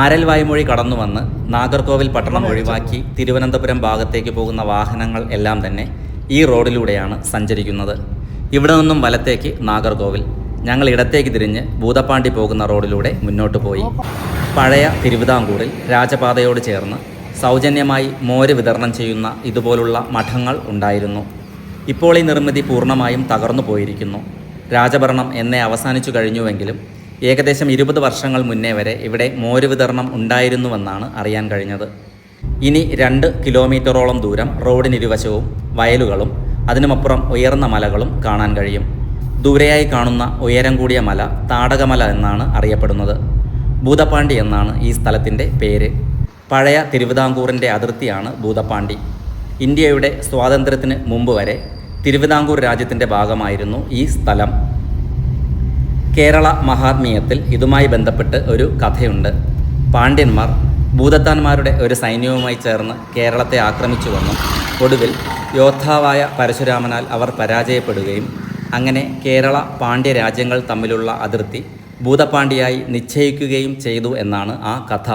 ആരൽ വായ്മൊഴി കടന്നു വന്ന് നാഗർകോവിൽ പട്ടണം ഒഴിവാക്കി തിരുവനന്തപുരം ഭാഗത്തേക്ക് പോകുന്ന വാഹനങ്ങൾ എല്ലാം തന്നെ ഈ റോഡിലൂടെയാണ് സഞ്ചരിക്കുന്നത്. ഇവിടെ നിന്നും വലത്തേക്ക് നാഗർകോവിൽ. ഞങ്ങൾ ഇടത്തേക്ക് തിരിഞ്ഞ് ഭൂതപ്പാണ്ടി പോകുന്ന റോഡിലൂടെ മുന്നോട്ട് പോയി. പഴയ തിരുവിതാംകൂറിൽ രാജപാതയോട് ചേർന്ന് സൗജന്യമായി മോര് വിതരണം ചെയ്യുന്ന ഇതുപോലുള്ള മഠങ്ങൾ ഉണ്ടായിരുന്നു. ഇപ്പോൾ ഈ നിർമ്മിതി പൂർണമായും തകർന്നു പോയിരിക്കുന്നു. രാജഭരണം എന്നെ അവസാനിച്ചു കഴിഞ്ഞുവെങ്കിലും ഏകദേശം ഇരുപത് വർഷങ്ങൾ മുന്നേ വരെ ഇവിടെ മോര് വിതരണം ഉണ്ടായിരുന്നുവെന്നാണ് അറിയാൻ കഴിഞ്ഞത്. ഇനി രണ്ട് കിലോമീറ്ററോളം ദൂരം റോഡിനിരുവശവും വയലുകളും അതിനുമപ്പുറം ഉയർന്ന മലകളും കാണാൻ കഴിയും. ദൂരെയായി കാണുന്ന ഉയരം കൂടിയ മല താടകമല എന്നാണ് അറിയപ്പെടുന്നത്. ഭൂതപ്പാണ്ടി എന്നാണ് ഈ സ്ഥലത്തിന്റെ പേര്. പഴയ തിരുവിതാംകൂറിന്റെ അതിർത്തിയാണ് ഭൂതപ്പാണ്ടി ഇന്ത്യയുടെ സ്വാതന്ത്ര്യത്തിന് മുമ്പ് വരെ തിരുവിതാംകൂർ രാജ്യത്തിന്റെ ഭാഗമായിരുന്നു ഈ സ്ഥലം. കേരള മഹാത്മീയത്തിൽ ഇതുമായി ബന്ധപ്പെട്ട് ഒരു കഥയുണ്ട്. പാണ്ഡ്യന്മാർ ഭൂതത്താന്മാരുടെ ഒരു സൈന്യവുമായി ചേർന്ന് കേരളത്തെ ആക്രമിച്ചുവെന്നും ഒടുവിൽ യോദ്ധാവായ പരശുരാമനാൽ അവർ പരാജയപ്പെടുകയും അങ്ങനെ കേരള പാണ്ഡ്യ രാജ്യങ്ങൾ തമ്മിലുള്ള അതിർത്തി ഭൂതപാണ്ഡ്യായി നിശ്ചയിക്കുകയും ചെയ്തു എന്നാണ് ആ കഥ.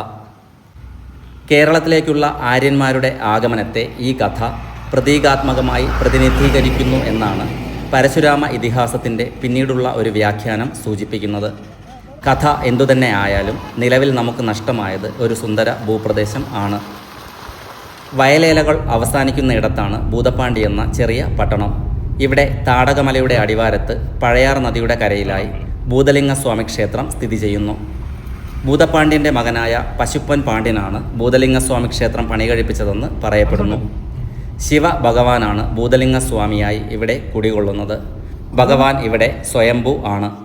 കേരളത്തിലേക്കുള്ള ആര്യന്മാരുടെ ആഗമനത്തെ ഈ കഥ പ്രതീകാത്മകമായി പ്രതിനിധീകരിക്കുന്നു എന്നാണ് പരശുരാമ ഇതിഹാസത്തിന്റെ പിന്നീടുള്ള ഒരു വ്യാഖ്യാനം സൂചിപ്പിക്കുന്നത് കഥ എന്തുതന്നെ ആയാലും നിലവിൽ നമുക്ക് നഷ്ടമായത് ഒരു സുന്ദര ഭൂപ്രദേശം ആണ്. വയലേലകൾ അവസാനിക്കുന്ന ഇടത്താണ് ഭൂതപ്പാണ്ടി എന്ന ചെറിയ പട്ടണം. ഇവിടെ താടകമലയുടെ അടിവാരത്ത് പഴയാർ നദിയുടെ കരയിലായി ഭൂതലിംഗ സ്വാമി ക്ഷേത്രം സ്ഥിതി ചെയ്യുന്നു. ഭൂതപ്പാണ്ഡ്യന്റെ മകനായ പശുപ്പൻ പാണ്ഡ്യനാണ് ഭൂതലിംഗസ്വാമി ക്ഷേത്രം പണികഴിപ്പിച്ചതെന്ന് പറയപ്പെടുന്നു. ശിവ ഭഗവാനാണ് ഭൂതലിംഗ സ്വാമിയായി ഇവിടെ കുടികൊള്ളുന്നത്. ഭഗവാൻ ഇവിടെ സ്വയംഭൂ ആണ്.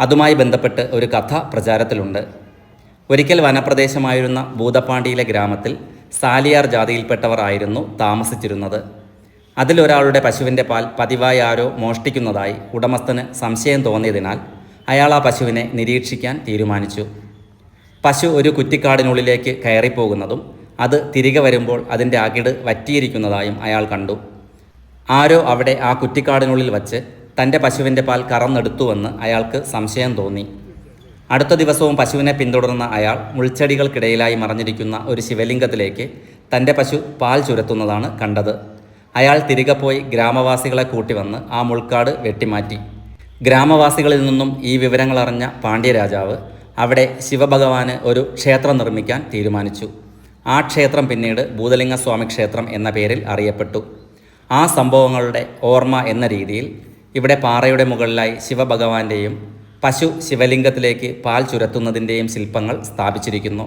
അതുമായി ബന്ധപ്പെട്ട് ഒരു കഥ പ്രചാരത്തിലുണ്ട്. ഒരിക്കൽ വനപ്രദേശമായിരുന്ന ഭൂതപ്പാണ്ടിയിലെ ഗ്രാമത്തിൽ സാലിയാർ ജാതിയിൽപ്പെട്ടവരായിരുന്നു താമസിച്ചിരുന്നത്. അതിലൊരാളുടെ പശുവിന്റെ പാൽ പതിവായി ആരോ മോഷ്ടിക്കുന്നതായി ഉടമസ്ഥന് സംശയം തോന്നിയതിനാൽ അയാൾ ആ പശുവിനെ നിരീക്ഷിക്കാൻ തീരുമാനിച്ചു. പശു ഒരു കുറ്റിക്കാടിനുള്ളിലേക്ക് കയറിപ്പോകുന്നതും അത് തിരികെ വരുമ്പോൾ അതിന്റെ അകിട് വറ്റിയിരിക്കുന്നതായും അയാൾ കണ്ടു. ആരോ അവിടെ ആ കുറ്റിക്കാടിനുള്ളിൽ വച്ച് തന്റെ പശുവിന്റെ പാൽ കറന്നെടുത്തുവെന്ന് അയാൾക്ക് സംശയം തോന്നി. അടുത്ത ദിവസവും പശുവിനെ പിന്തുടർന്ന അയാൾ മുൾച്ചെടികൾക്കിടയിലായി മറഞ്ഞിരിക്കുന്ന ഒരു ശിവലിംഗത്തിലേക്ക് തന്റെ പശു പാൽ ചുരത്തുന്നതാണ് കണ്ടത്. അയാൾ തിരികെ പോയി ഗ്രാമവാസികളെ കൂട്ടി വന്ന് ആ മുൾക്കാട് വെട്ടിമാറ്റി. ഗ്രാമവാസികളിൽ നിന്നും ഈ വിവരങ്ങളറിഞ്ഞ പാണ്ഡ്യരാജാവ് അവിടെ ശിവഭഗവാന് ഒരു ക്ഷേത്രം നിർമ്മിക്കാൻ തീരുമാനിച്ചു. ആ ക്ഷേത്രം പിന്നീട് ഭൂതലിംഗസ്വാമി ക്ഷേത്രം എന്ന പേരിൽ അറിയപ്പെട്ടു. ആ സംഭവങ്ങളുടെ ഓർമ്മ എന്ന രീതിയിൽ ഇവിടെ പാറയുടെ മുകളിലായി ശിവഭഗവാന്റെയും പശു ശിവലിംഗത്തിലേക്ക് പാൽ ചുരത്തുന്നതിന്റെയും ശില്പങ്ങൾ സ്ഥാപിച്ചിരിക്കുന്നു.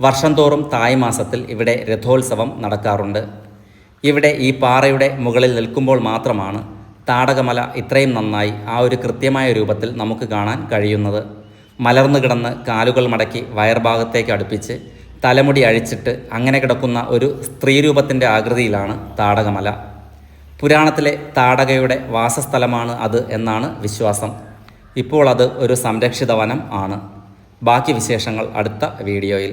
വർഷം തോറും തായ് മാസത്തിൽ ഇവിടെ രഥോത്സവം നടക്കാറുണ്ട്. ഇവിടെ ഈ പാറയുടെ മുകളിൽ നിൽക്കുമ്പോൾ മാത്രമാണ് താടകമല ഇത്രയും നന്നായി ആ ഒരു കൃത്യമായ രൂപത്തിൽ നമുക്ക് കാണാൻ കഴിയുന്നത്. മലർന്നു കിടന്ന് കാലുകൾ മടക്കി വയർഭാഗത്തേക്ക് അടുപ്പിച്ച് തലമുടി അഴിച്ചിട്ട് അങ്ങനെ കിടക്കുന്ന ഒരു സ്ത്രീരൂപത്തിന്റെ ആകൃതിയിലാണ് താടകമല. പുരാണത്തിലെ താടകയുടെ വാസസ്ഥലമാണ് അത് എന്നാണ് വിശ്വാസം. ഇപ്പോൾ അത് ഒരു സംരക്ഷിത വനം ആണ്. ബാക്കി വിശേഷങ്ങൾ അടുത്ത വീഡിയോയിൽ.